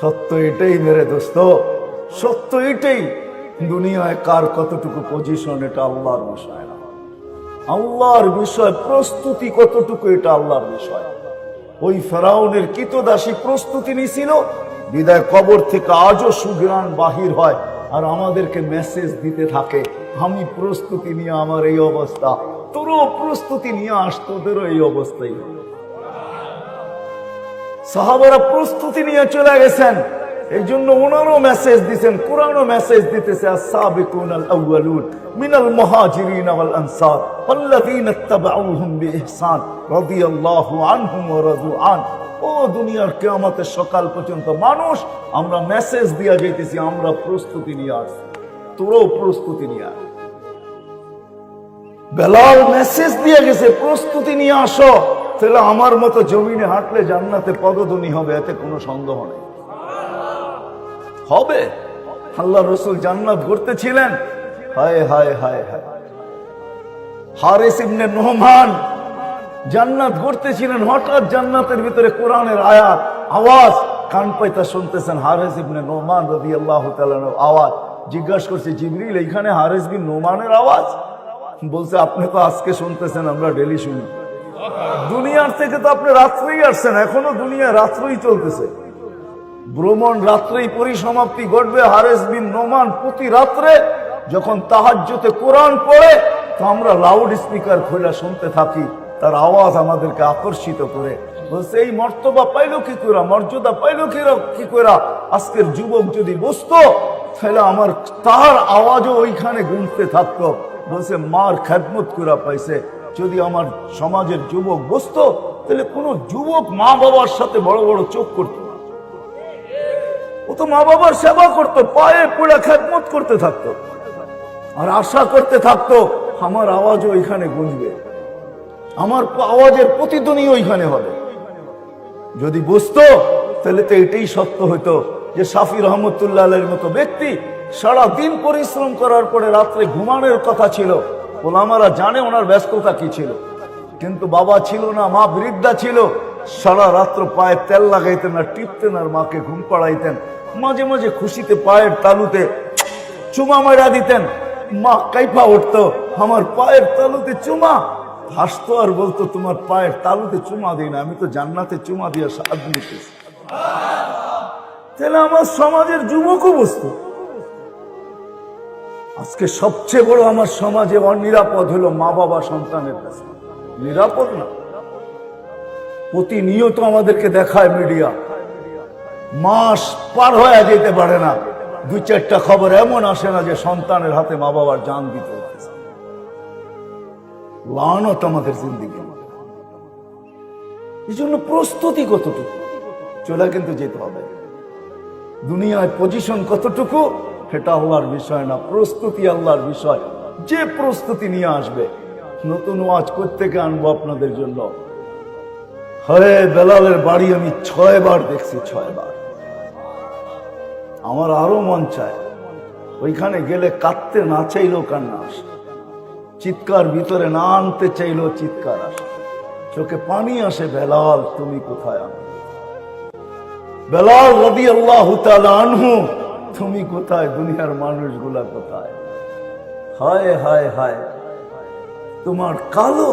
সত্য এটাই মেরে দোস্ত। সত্য এটাই। দুনিয়ায় কার কতটুকু পজিশন এটা আল্লাহর বিষয় না। আল্লাহর বিষয় প্রস্তুতি কতটুকু এটা আল্লাহর বিষয়। ওই ফেরাউনের কিতদাসী প্রস্তুতি নিছিল, বিদায় কবর থেকে আজও সুগ্রাণ বাহির হয় আর আমাদেরকে মেসেজ দিতে থাকে, আমি প্রস্তুতি নিয়ে আমার এই অবস্থা। তোরও প্রস্তুতি নিয়ে আস, তোদেরও এই অবস্থাই। সাহাবারা প্রস্তুতি নিয়ে চলে গেছেন। এই জন্য ওনারও মেসেজ দিচ্ছেন কোরআনও মেসেজ দিতেছে ও দুনিয়ার কেয়ামতের সকাল পর্যন্ত মানুষ, আমরা মেসেজ দিয়া যাইতেছি, আমরা প্রস্তুতি নিয়ে আসছি। তোরও প্রস্তুতি নিয়ে আস বেলাল মেসেজ দিয়ে গেছে, প্রস্তুতি নিয়ে আসো। তাহলে আমার মতো জমিনে হাঁটলে জান্নাতে পদধ্বনি হবে, এতে কোনো সন্দেহ নেই। হবে। আল্লাহ রসুল জান্নাত ঘুরতেছিলেন। হায় হায় হায় হায়। হারিস ইবনে নোহমান জান্নাত ঘুরতেছিলেন, হঠাৎ জান্নাতের ভিতরে কোরআনের আয়াত, আওয়াজ, কান পাইতা শুনতেছেন হারেস ইবনে নোমান রবি আল্লাহ আওয়াজ। জিজ্ঞাসা করছে, জিবরিল, এইখানে হারেস বিন নোমানের আওয়াজ? বলছে, আপনি তো আজকে শুনতেছেন, আমরা ডেলি শুনি। দুনিয়ার থেকে তো আপনি রাত্রেই আসছেন, এখনও দুনিয়া রাত্রেই চলতেছে। ভ্রমণ রাত্রেই পরিসমাপ্তি ঘটবে, হারেস বিন নোমান প্রতি রাত্রে যখন তাহাজ্যতে কোরআন পড়ে, তো আমরা লাউড স্পিকার খোলা শুনতে থাকি, তার আওয়াজ আমাদেরকে আকর্ষিত করে। বলছে, এই মর্তবা পাইল কি করে মর্যাদা পাইল কি কি করে আজকের যুবক যদি বসতো তাহলে আমার তার আওয়াজও ওইখানে গুনতে থাকতো। বলছে, মার খেদমত করে পাইছে। যদি আমার সমাজের যুবক বসতো, তাহলে কোনো যুবক মা বাবার সাথে বড় বড় চোখ করতো ও তো মা বাবার সেবা করতো, পায়ে পড়ে খেদমত করতে থাকতো। আর আশা করতে থাকতো, আমার আওয়াজও ওইখানে গুঁজবে আমার আওয়াজের প্রতিধ্বনি ওইখানে হবে। যদি বুঝতো তাহলে তো এটাই সত্য হইতো যে সাফি রহমতুল্লাহ মতো ব্যক্তি সারা দিন পরিশ্রম করার পরে রাত্রে ঘুমানোর কথা ছিল। ওলামারা জানে ওনার ব্যস্ততা কি ছিল। কিন্তু বাবা ছিল না, মা বৃদ্ধা ছিল। সারা রাত্র পায়ে তেল লাগাইতেন আর টিপতেন আর মাকে ঘুম পাড়াইতেন। মাঝে মাঝে খুশিতে পায়ের তালুতে চুমা মারা দিতেন। মা কাইফা উঠতো, আমার পায়ের তালুতে চুমা? হাসতো আর বলতো, তোমার পায়ের তালুতে চুমা দিই না, আমি তো জান্নাতে চুমা দিয়ে সাহায্য নিতেছি। তাহলে আমার সমাজের যুবকও বসতো আজকে সবচেয়ে বড় আমার সমাজে অনিরাপদ হলো মা বাবা সন্তানের কাছে। নিরাপদ না। প্রতিনিয়ত আমাদেরকে দেখায় মিডিয়া। মাস পার হয়ে যেতে পারে না। দুই চারটা খবর এমন আসে না যে সন্তানের হাতে মা বাবার জান দিতে লানত আমাদের জিন্দিগি এই জন্য প্রস্তুতি কতটুকু? চলে কিন্তু যেতে হবে। দুনিয়ায় পজিশন কতটুকু? সেটা আল্লাহর বিষয় না, প্রস্তুতি আল্লাহর বিষয়। যে প্রস্তুতি নিয়ে আসবে, নতুন ওয়াজ থেকে আনব আপনাদের জন্য? হরে বেলালের বাড়ি আমি ছয় বার দেখছি ছয় বার আমার আরও মন চায়, ওইখানে গেলে কাঁদতে না চাইলেও কান্না আসে। চিৎকার ভিতরে না আনতে চাইলেও চিৎকার আসে। চোখে পানি আসে, বেলাল, তুমি কোথায় আনো বেলাল রবি আল্লাহ আনহু তুমি কোথায়? দুনিয়ার মানুষগুলা কোথায়? হায় হায় হায়। তোমার কালো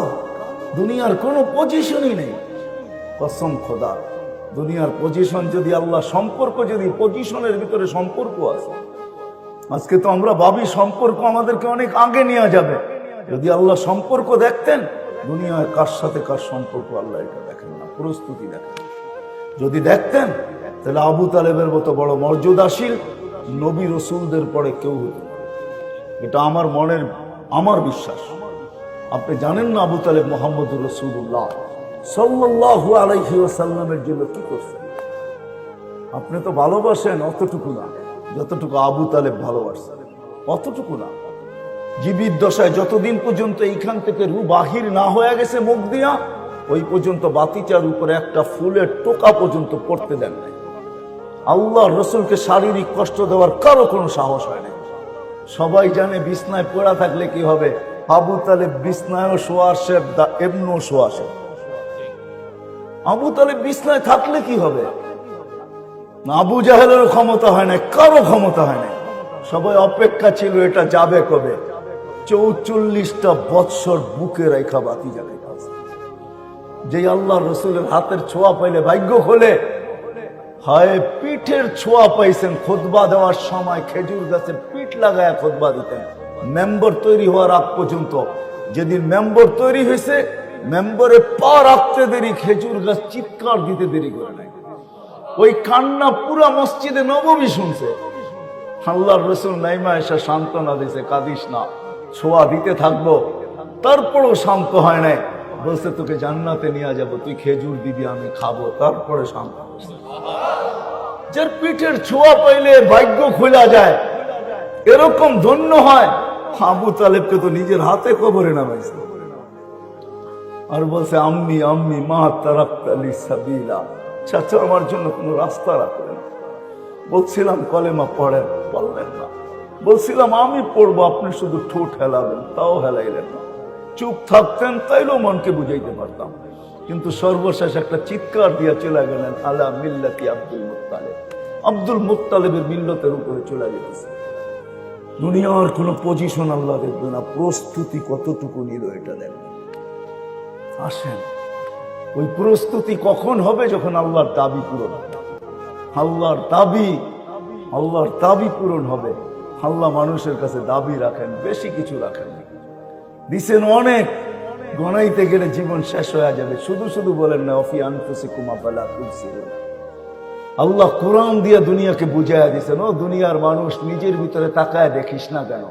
দুনিয়ার কোনো পজিশনই নেই। কসম খোদা। দুনিয়ার পজিশন যদি আল্লাহ, সম্পর্ক যদি পজিশনের ভিতরে সম্পর্ক আছে, আজকে তো আমরা ভাবি সম্পর্ক আমাদেরকে অনেক আগে নেওয়া যাবে। যদি আল্লাহ সম্পর্ক দেখতেন, দুনিয়ায় কার সাথে কার সম্পর্ক আল্লাহ এটা দেখেন না, প্রস্তুতি দেখেন। যদি দেখতেন, তাহলে আবু তালেবের মতো বড় মর্যাদাশীল নবী রসুলদের পরে কেউ হতো। এটা আমার মনের, আমার বিশ্বাস। আপনি জানেন না আবু তালেব মোহাম্মদ রসুল্লাহ সাল্লাহু আলাইহি ওয়াসাল্লামের জন্য কি করছেন? আপনি তো ভালোবাসেন, অতটুকু না। যতটুকু আবু তালেব ভালোবাসছেন, অতটুকু না। জীবিত দশায় যতদিন পর্যন্ত এইখান থেকে রু বাহির না হয়ে গেছে মুখ দিয়া, ওই পর্যন্ত বাতিচার উপরে একটা ফুলের টোকা পর্যন্ত পড়তে দেন নাই। আল্লাহ রসুলকে শারীরিক কষ্ট দেওয়ার কারও কোনো সাহস হয় না সবাই জানে বিছনায় পড়া থাকলে কি হবে? আবু শোয়া শেখ এমনও শোয়া শেখ আবু তালেব বিছনায় থাকলে কি হবে? আবু জাহেলেরও ক্ষমতা হয় না কারও ক্ষমতা হয় না সবাই অপেক্ষা ছিল, এটা যাবে কবে? চৌচল্লিশটা বৎসর বুকে রেখা বাতি যাবে যে আল্লাহ রসুলের হাতের ছোঁয়া পাইলে ভাগ্য খোলে হায়, পিঠের ছোঁয়া পাইছেন খোদবা দেওয়ার সময় খেজুর গাছে পিঠ লাগায় খোদবা দিতেন। মেম্বার তৈরি হওয়ার আগ পর্যন্ত যেদিন মেম্বার তৈরি হয়েছে মেম্বারে পা রাখতে দেরি, খেজুর গাছ চিৎকার দিতে দেরি করে নাই। ওই কান্না পুরা মসজিদে নবমী শুনছে। আল্লাহ রসুল নাইমা এসে সান্ত্বনা দিছে, কাঁদিস না, ছোঁয়া দিতে থাকব। তারপরেও শান্ত হয় নাই। বলছে, তোকে জান্নাতে নিয়ে যাব, তুই খেজুর দিবি, আমি খাব। তারপরে শান্ত। যার পিঠের ছোঁয়া পাইলে ভাগ্য খোলা যায়। এরকম ধন্য হয়, আবু তালেবকে তো নিজের হাতে কবরে নামাইছে। আর বলছে, আম্মি আম্মি, মা তারাক্তালি সাবিলা। চাচা, আমার জন্য কোনো রাস্তা রাখলেন। বলছিলাম, কলেমা পড়েন। বললেন না। বলছিলাম, আমি পড়ব, আপনি শুধু ঠোঁট হেলাবেন, তাও হেলাইলেন না। চুপ থাকতেন, তাইলেও মনকে বুঝাইতে পারতাম কিন্তু সর্বশেষ একটা চিৎকার দিয়া চলে গেলেন আলা মিল্লাতি আব্দুল মুত্তালেব। আব্দুল মুত্তালেবের মিল্লতের উপরে চলে গেছে। দুনিয়ার কোনো পজিশন আল্লাহ দেখবে না, প্রস্তুতি কতটুকু নিল এটা দেখবে। আসেন, ওই প্রস্তুতি কখন হবে যখন আল্লাহর দাবি পূরণ হবে? আল্লাহর দাবি আল্লাহর দাবি পূরণ হবে। আল্লাহ মানুষের কাছে দাবি রাখেন, বেশি কিছু রাখেন। দিছেন অনেক গণাইতে গেলে জীবন শেষ হয়ে যাবে। শুধু শুধু বলেন না অফি আনফুসি কুমা পালা তুলসি আল্লাহ কোরআন দিয়ে দুনিয়াকে বুঝাইয়া দিছেন, ও দুনিয়ার মানুষ, নিজের ভিতরে তাকায় দেখিস না কেন?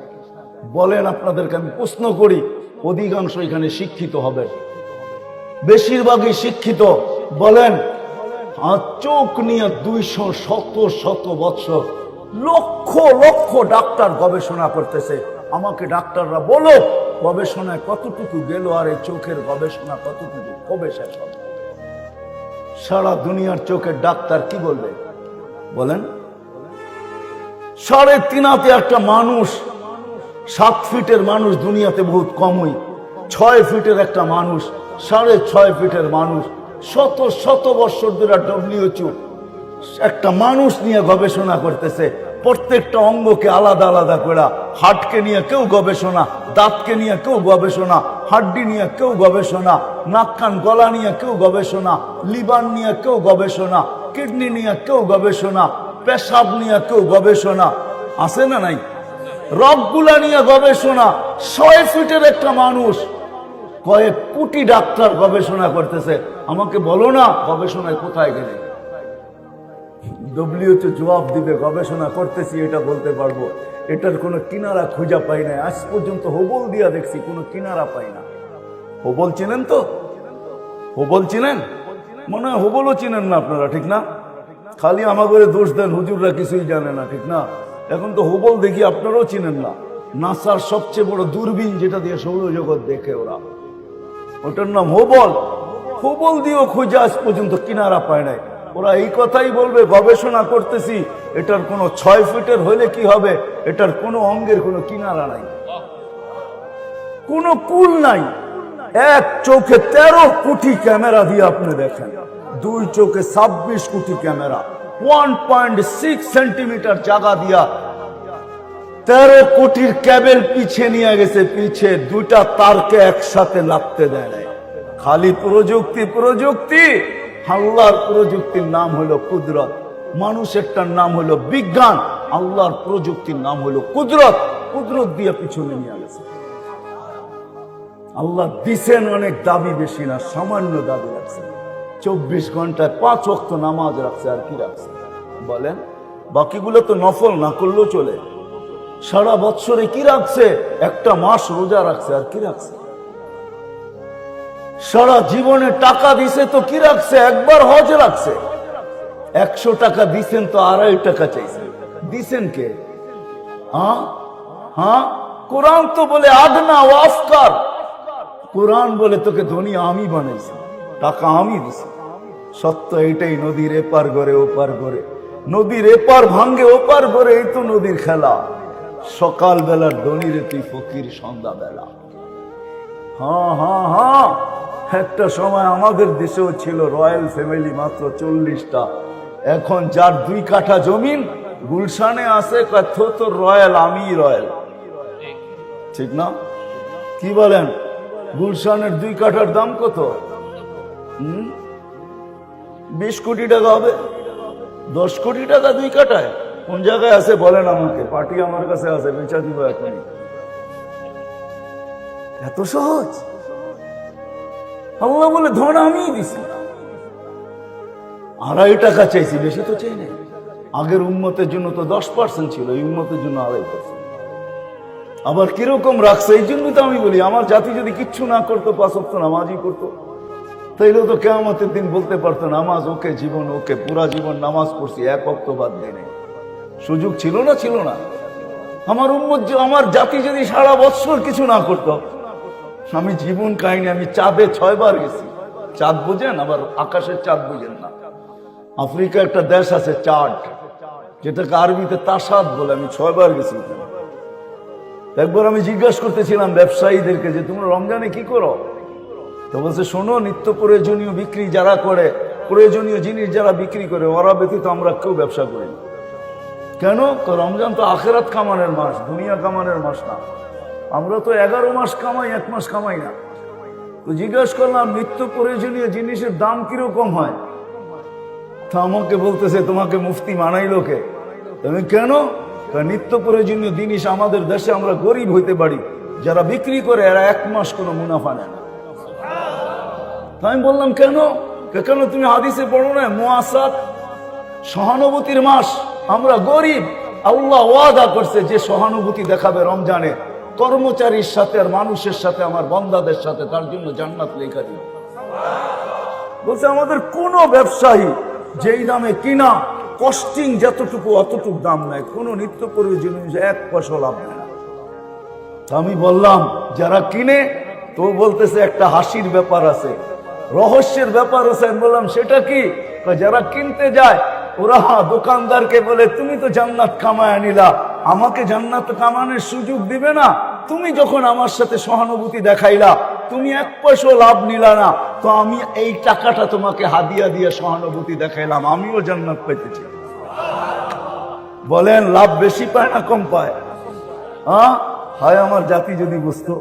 বলেন আপনাদেরকে, আমি প্রশ্ন করি, অধিকাংশ এখানে শিক্ষিত হবেন বেশিরভাগই শিক্ষিত। বলেন চোখ নিয়ে দুইশো শত শত বৎসর লক্ষ লক্ষ ডাক্তার গবেষণা করতেছে। আমাকে ডাক্তাররা বলো গবেষণায় কতটুকু গেল আর এই চোখের গবেষণা কতটুকু কবে শেষ হবে? সারা দুনিয়ার চোখের ডাক্তার কি বলবে? বলেন। সাড়ে তিনাতে একটা মানুষ, সাত ফিটের মানুষ দুনিয়াতে বহুত কমই, ছয় ফিটের একটা মানুষ, সাড়ে ছয় ফিটের মানুষ, শত শত বছর ধরে ডব্লিউএচও একটা মানুষ নিয়ে গবেষণা করতেছে প্রত্যেকটা অঙ্গকে আলাদা আলাদা করে, হাটকে নিয়ে কেউ গবেষণা, দাঁতকে নিয়ে কেউ গবেষণা, হাড্ডি নিয়ে কেউ গবেষণা, নাক কান গলা নিয়ে কেউ গবেষণা, লিভার নিয়ে কেউ গবেষণা, কিডনি নিয়ে কেউ গবেষণা, পেশাব নিয়ে কেউ গবেষণা। আছে না নাই? রবগুলা নিয়ে গবেষণা, ছয় ফিটের একটা মানুষ কয়েক কোটি ডাক্তার গবেষণা করতেছে। আমাকে বলো না গবেষণায় কোথায় গেলে? ডব্লিউতে জবাব দিবে, গবেষণা করতেছি, এটা বলতে পারব। এটার কোনো কিনারা খুঁজা পাই না আজ পর্যন্ত হোবল দিয়া দেখছি, কোনো কিনারা পাই না। হোবল চিনেন তো? হোবল চিনেন? মনে হয় হোবলও চিনেন না আপনারা, ঠিক না? খালি আমাকে দোষ দেন, হুজুররা কিছুই জানে না, ঠিক না? এখন তো হোবল দেখি আপনারাও চিনেন না। নাসার সবচেয়ে বড় দূরবীন যেটা দিয়ে সৌরজগৎ দেখে ওরা। ওটার নাম হোবল। হোবল দিয়েও খুঁজে আজ পর্যন্ত কিনারা পায় নাই। ওরা এই কথাই বলবে, গবেষণা করতেছি, এটার কোনো ছয় ফিটের হলে কি হবে? এটার কোনো অঙ্গের কোনো কিনারা নাই। কোনো কুল নাই। এক চোখে তেরো কোটি ক্যামেরা দিয়ে আপনি দেখেন। দুই চোখে ছাব্বিশ কোটি camera. One point six centimetre জায়গা দিয়া তেরো কোটির ক্যাবেল পিছিয়ে নিয়ে গেছে পিছে দুইটা তারকে একসাথে লাগতে দেয় খালি প্রযুক্তি প্রযুক্তি। আল্লাহর প্রযুক্তির নাম হলো কুদরত। মানুষেরটার নাম হলো বিজ্ঞান, আল্লাহর প্রযুক্তির নাম হলো কুদরত। কুদরত দিয়ে পিছনে নিয়ে গেছে। আল্লাহ দিছেন অনেক দাবি বেশি না, সামান্য দাবি রাখছে। চব্বিশ ঘন্টায় পাঁচ অক্ত নামাজ রাখছে, আর কি রাখছে? বলেন, বাকিগুলো তো নফল না করলেও চলে। সারা বৎসরে কি রাখছে? একটা মাস রোজা রাখছে, আর কি রাখছে? সারা জীবনে টাকা দিছে তো কি রাখছে? একবার হজ রাখছে। একশো টাকা দিছেন তো আড়াই টাকা চাইছে। দিছেন কে? হ্যাঁ? হ্যাঁ? কোরআন তো বলে আদনা ও আফকার। কোরআন বলে তোকে ধনী আমি বানাইছি, টাকা আমি দিছি। সত্য এটাই নদীর এপার গড়ে ওপার গড়ে। নদীর এপার ভাঙ্গে ওপার গড়ে, এই তো নদীর খেলা। সকাল বেলার দনিরে তুই ফকির সন্ধ্যা বেলা হ্যাঁ হ্যাঁ হ্যাঁ। একটা সময় আমাদের দেশেও ছিল রয়্যাল ফ্যামিলি মাত্র চল্লিশটা। এখন যার দুই কাঠা জমিন, গুলশানে আছে তো রয়্যাল আমি রয়্যাল। ঠিক না? কি বলেন? গুলশানের দুই কাঠার দাম কত? হুম? বিশ কোটি টাকা হবে। দশ কোটি টাকা দুই কাঠায়? কোন জায়গায় আছে বলেন আমাকে? পার্টি আমার কাছে আছে, বেচা দিব এখনই। এত সহজ। আল্লাহ বলে, ধন আমিই দিছি আড়াই টাকা চাইছি, বেশি তো চাই না আগের উন্মতের জন্য তো দশ পার্সেন্ট ছিল, এই উন্মতের জন্য আড়াই পার্সেন্ট আবার কীরকম রাখছে, এই জন্য তো আমি বলি, আমার জাতি যদি কিচ্ছু না করতো, পাঁচ অক্ট নামাজই করতো তাইলে তো কেমতের দিন বলতে পারতো, নামাজ ওকে, জীবন ওকে, পুরা জীবন নামাজ পড়ছি, এক অক্ট বাদ দেয় সুযোগ ছিল না ছিল না। আমার উন্মত আমার জাতি যদি সারা বৎসর কিছু না করতো আমি জীবন কাহিনী আমি চাঁদে ছয়বার গেছি। চাঁদ বুঝেন, আবার আকাশের চাঁদ বুঝেন না। আফ্রিকা একটা দেশ আছে, চাঁদ। যেটাকে আরবিতে তাসাদ বলে, আমি ছয়বার গেছি একবার আমি জিজ্ঞাসা করতেছিলাম ব্যবসায়ীদেরকে যে, তোমরা রমজানে কি করো? তো বলছে, শোনো, নিত্য প্রয়োজনীয় বিক্রি যারা করে, প্রয়োজনীয় জিনিস যারা বিক্রি করে, ওরা ব্যতীত আমরা কেউ ব্যবসা করি কেন? রমজান তো আখেরাত কামানের মাস, দুনিয়া কামানের মাস না। আমরা তো এগারো মাস কামাই, এক মাস কামাই না। তো জিজ্ঞাসা করলাম নিত্য প্রয়োজনীয় জিনিসের দাম কীরকম হয়? তা আমাকে বলতেছে, তোমাকে মুফতি মানাইলো কে? তুমি কেন? নিত্য প্রয়োজনীয় জিনিস আমাদের দেশে আমরা গরিব হইতে পারি। যারা বিক্রি করে, এরা এক মাস কোনো মুনাফা নেয় না। আমি বললাম, কেন? কেন তুমি হাদিসে পড়ো না? মুআসাত সহানুভূতির মাস। আমরা গরিব। আল্লাহ ওয়াদা করছে যে সহানুভূতি দেখাবে রমজানে। কর্মচারীর সাথে আর মানুষের সাথে, আমার বন্দাদের সাথে, তার জন্য জান্নাত লেখা দিবে বলছে, আমাদের কোনো ব্যবসায়ী যেই দামে কিনা কস্টিং যতটুকু অতটুকু দাম নেয়, কোনো নিত্য প্রয়োজনীয় এক পয়সা লাভ নেয় আমি বললাম, যারা কিনে, তো বলতেছে একটা হাসির ব্যাপার আছে, রহস্যের ব্যাপার আছে। আমি বললাম, সেটা কি? যারা কিনতে যায়, ওরা দোকানদারকে বলে, তুমি তো জান্নাত কামায় নিলা আমাকে জান্নাত কামানোর সুযোগ দিবে না। তুমি যখন আমার সাথে সহানুভূতি দেখাইলা, তুমি এক পয়সা লাভ নিলা না। তো আমি এই টাকাটা তোমাকে হাদিয়া দিয়ে সহানুভূতি দেখাইলাম, আমিও জান্নাত পেতেছি বলেন, লাভ বেশি পায় না কম পায়? হ্যাঁ হয় আমার জাতি যদি বুঝতো।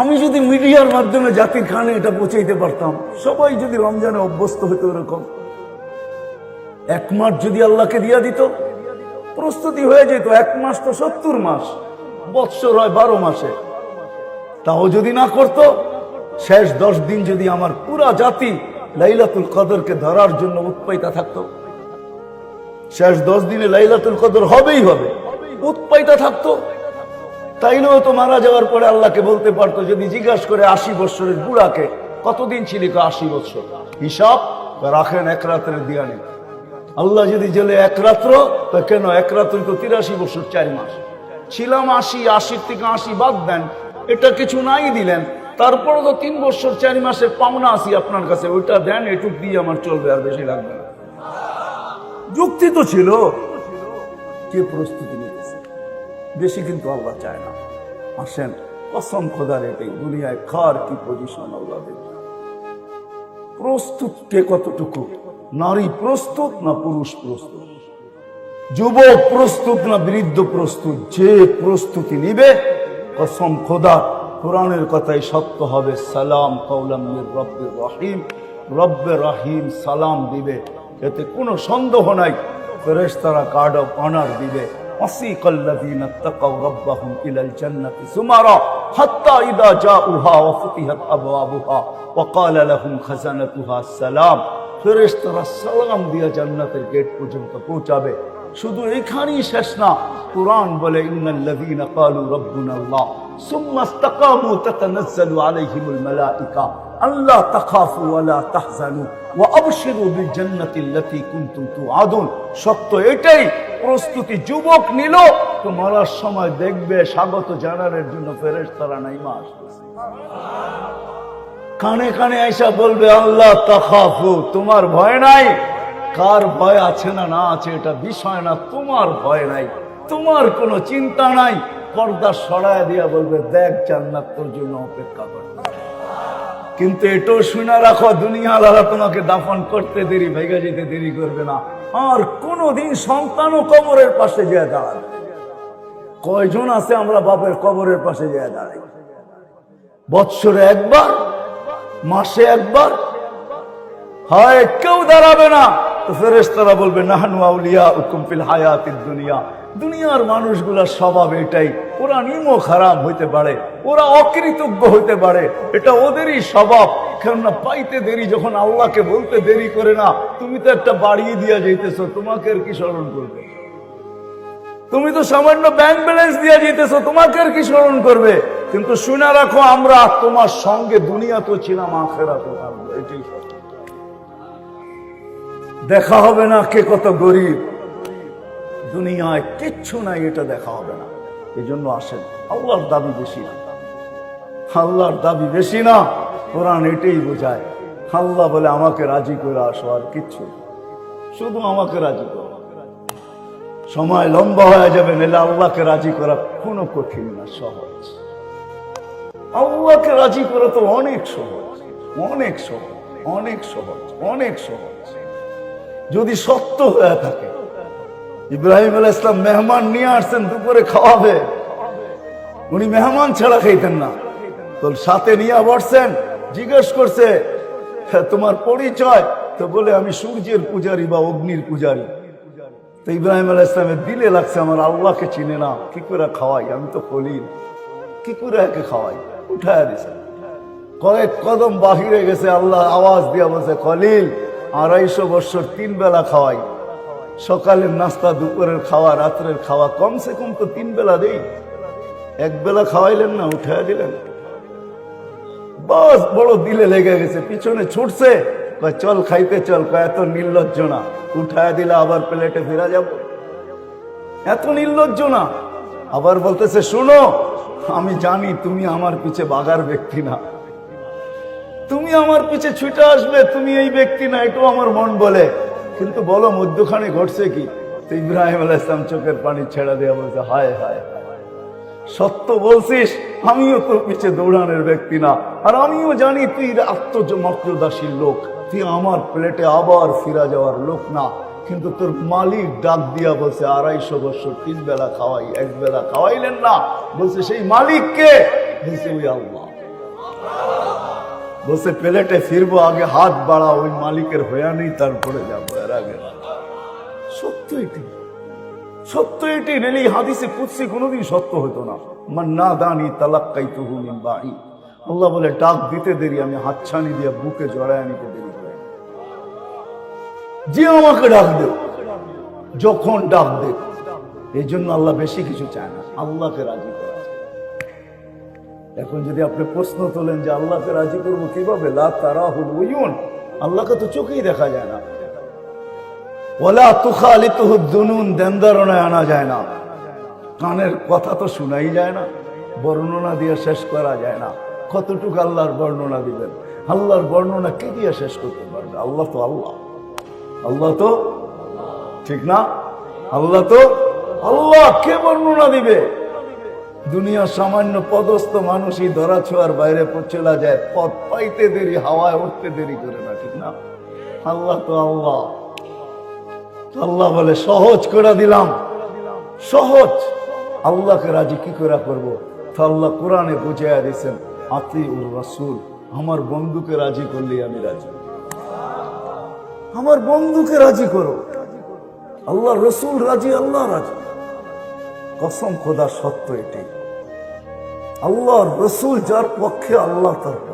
আমি যদি মিডিয়ার মাধ্যমে জাতির খানে এটা পৌঁছাইতে পারতাম, সবাই যদি রমজানে অভ্যস্ত হতো এরকম। এক মাস যদি আল্লাহকে দিয়া দিত প্রস্তুতি হয়ে যেত এক মাস তো সত্তর মাস, বৎসর হয় বারো মাসে। তাও যদি না করত, শেষ দশ দিন যদি আমার পুরা জাতি লাইলাতুল কদরকে ধরার জন্য উৎপাইতা থাকতো। শেষ দশ দিনে লাইলাতুল কদর হবেই হবে, উৎপাইতা থাকতো। তাইলেও তো মারা যাওয়ার পরে আল্লাহকে বলতে পারতো, যদি জিজ্ঞাসা করে আশি বৎসরের বুড়াকে, কতদিন ছিলি? আশি বৎসর। হিসাব রাখেন এক রাতের দিয়ানি। আল্লাহ যদি জেলে এক রাত্র, তো কেন এক রাত্র তো তিরাশি বছর, চার মাস? ছিলাম আশি, আশির থেকে আশি বাদ দেন, এটা কিছু নাই দিলেন। তারপরে তো তিন বছর, চার মাসের পাওনা আসি আপনার কাছে, ওইটা দেন, এটুক দিয়ে আমার চলবে, আর বেশি লাগবে না। যুক্তি তো ছিল, কে প্রস্তুতি নিতেছে? বেশি কিন্তু আল্লাহ চায় না। আসেন, কসম খোদার এটাই, দুনিয়ায় কার কি পজিশন আল্লাহ প্রস্তুত কে কতটুকু? নারী প্রস্তুত না পুরুষ প্রস্তুত যুবক প্রস্তুত না বৃদ্ধ প্রস্তুত যে প্রস্তুতি নিবে কসম খোদা কোরআনের কথাই সত্য হবে সালাম কৌলাম রব্বের রহিম রব্বে রহিম সালাম দিবে এতে কোনো সন্দেহ নাই ফেরেশতারা কার্ড অফ অনার দিবে وسيق الذين اتقوا ربهم إلى الجنة زمرا حتى إذا جاءوها وفتحت أبوابها وقال لهم خزنتها السلام ফেরেশতারা সালাম দিয়া জান্নাতের গেট পর্যন্ত পৌঁছাবে। শুধু এখানেই শেষ না, কোরআন বলে, ইন্নাল্লাযীনা ক্বালু রাব্বুনা আল্লাহ সুম্মা সত্য এটাই, প্রস্তুতি যুবক নিল, তো মরার সময় দেখবে, স্বাগত জানানোর জন্য ফেরেশতারা নাইমা আসতেছে। কানে কানে আইসা বলবে, আল্লাহ তাখাফু, তোমার ভয় নাই? কার ভয় আছে না না আছে, এটা বিষয় না, তোমার ভয় নাই, তোমার কোনো চিন্তা নাই। পর্দা সরায় দিয়া বলবে, দেখ, জান্নাত তোর জন্য অপেক্ষা করতে কিন্তু এটাও শুনে রাখো দুনিয়া আলাদা তোমাকে দাফন করতে দেরি, ভেঙে যেতে দেরি করবে না। আর কোনো কোনোদিন সন্তানও কবরের পাশে যেয়ে দাঁড়াবে কয়জন আছে আমরা বাপের কবরের পাশে যেয়ে দাঁড়াই? বৎসরে একবার মাসে একবার। হয়, কেউ দাঁড়াবে না। তো ফেরেশতারা বলবে, নাহানু আউলিয়া হুকুম ফিল হায়াতিদ দুনিয়া। দুনিয়ার মানুষগুলোর স্বভাব এটাই। ওরা নিমো খারাপ হইতে পারে, ওরা অকৃতজ্ঞ হইতে পারে। এটা ওদেরই স্বভাব। কেননা পাইতে দেরি, যখন আল্লাহকে বলতে দেরি করে না, তুমি তো একটা বাড়িয়ে দিয়া যাইতেছো, তোমাকে আর কি স্মরণ করবে? তুমি তো সামান্য ব্যাংক ব্যালেন্স দিয়ে যেতেছো তোমাকে আর কি স্মরণ করবে? কিন্তু শুনে রাখো, আমরা তোমার সঙ্গে দুনিয়া তো ছিলাম আখেরা তো এটাই দেখা হবে না, কে কত গরিব। দুনিয়ায় কিচ্ছু নাই, এটা দেখা হবে না। এই জন্য আসেন, আল্লাহর দাবি বেশি না। আল্লাহর দাবি বেশি না, কোরআন এটাই বোঝায়। আল্লাহ বলে, আমাকে রাজি করে আসো, আর কিচ্ছু শুধু আমাকে রাজি করো। সময় লম্বা হয়ে যাবে, নাহলে আল্লাহকে রাজি করা কোনো কঠিন না, সহজ। আল্লাহকে রাজি করা তো অনেক সহজ অনেক সহজ অনেক সহজ অনেক সহজ। যদি সত্য হয়ে থাকে ইব্রাহিম আল ইসলাম মেহমান নিয়ে আসছেন দুপুরে খাওয়াবে। উনি মেহমান ছাড়া খাইতেন না। তো সাথে নিয়ে বসছেন জিজ্ঞেস করছে "হ্যাঁ, তোমার পরিচয়? তো বলে আমি সূর্যের পূজারি বা অগ্নির পূজারি। তো ইব্রাহিম আল ইসলামের দিলে লাগছে আমার আল্লাহকে চিনে না কি করে খাওয়াই? আমি তো খলিল। কি করে একে খাওয়াই? উঠায় দিছে। কয়েক কদম বাহিরে গেছে আল্লাহ আওয়াজ দিয়া বলছে খলিল আড়াইশো বছর তিন বেলা খাওয়াই। সকালের নাস্তা, দুপুরের খাওয়া, রাত্রের খাওয়া, কমসে কম তো তিন বেলা দেই। এক বেলা খাওয়াইলেন না, উঠায় দিলেন। বাস, বড় দিলে লেগে গেছে, পিছনে ছুটছে। চল, খাইতে চল। এত নির্লজ্জ না। উঠায় দিলে আবার প্লেটে ফেরা যাব। এত নির্লজ্জ না। আবার বলতেছে, শুনো আমি জানি তুমি আমার পিছে বাগার ব্যক্তি না। তুমি আমার পিছে ছুটে আসবে তুমি এই ব্যক্তি না, এটাও আমার মন বলে। কিন্তু বলো, মধ্যখানে ঘটছে কি? তো ইব্রাহিম আল ইসলাম চোখের পানি ছেড়ে দেওয়া বলছে, হায় হায় হায়। সত্য বলছিস, আমিও তোর পিছে দৌড়ানোর ব্যক্তি না। আর আমিও জানি তুই আত্মমর্যাদাশীল লোক। তুই আমার প্লেটে আবার ফিরা যাওয়ার লোক না। কিন্তু তোর মালিক ডাক দিয়া বলছে, আড়াইশো বছর তিন বেলা খাওয়াই, এক বেলা খাওয়াইলেন না। বলছে, সেই মালিককে বলছে, ওই আল্লাহ। বলছে, প্লেটে ফিরবো, আগে হাত বাড়া ওই মালিকের হইয়া নেই তারপরে যাব, এর আগে। সত্য এটি। সত্য এটি রেলি হাদিসে কুৎসি কোনোদিন সত্য হতো না। মান না দানি তালাক্কাই তুহু মিন বাহি আল্লাহ বলে, ডাক দিতে দেরি, আমি হাতছানি দিয়ে বুকে জড়ায় নিতে দেরি। যে আমাকে ডাক দেও, যখন ডাক দে এই জন্য আল্লাহ বেশি কিছু চায় না, আল্লাহকে রাজি করা। এখন যদি আপনি প্রশ্ন তোলেন যে আল্লাহকে রাজি করব কীভাবে? লা তারা হুল আল্লাহকে তো চোখেই দেখা যায় না। ওলা তুখালিতুহু দুনুন দেনদারণায় আনা যায় না। কানের কথা তো শোনাই যায় না, বর্ণনা দিয়ে শেষ করা যায় না। কতটুকু আল্লাহর বর্ণনা দিবেন? আল্লাহর বর্ণনা কে দিয়ে শেষ করতে পারবে? আল্লাহ তো আল্লাহ। আল্লাহ তো ঠিক না? আল্লাহ তো আল্লাহ কে বর্ণনা দিবে? দুনিয়ার সামান্য পদস্থ মানুষই ধরা ছোঁয়ার বাইরে চলে যায়। পথ পাইতে দেরি, হাওয়ায় উঠতে দেরি করে না, ঠিক না? আল্লাহ তো আল্লাহ। আল্লাহ বলে, সহজ করে দিলাম। সহজ। আল্লাহকে রাজি কি করে করব? তো আল্লাহ কোরআনে বুঝাইয়া দিয়েছেন আতি উর রাসুল, আমার বন্ধুকে রাজি করলেই আমি রাজি। আমার বন্ধুকে রাজি করো। আল্লাহ রসুল রাজি, আল্লাহ রাজি। কসম খোদা সত্য এটি আল্লাহ রসুল যার পক্ষে আল্লাহ তার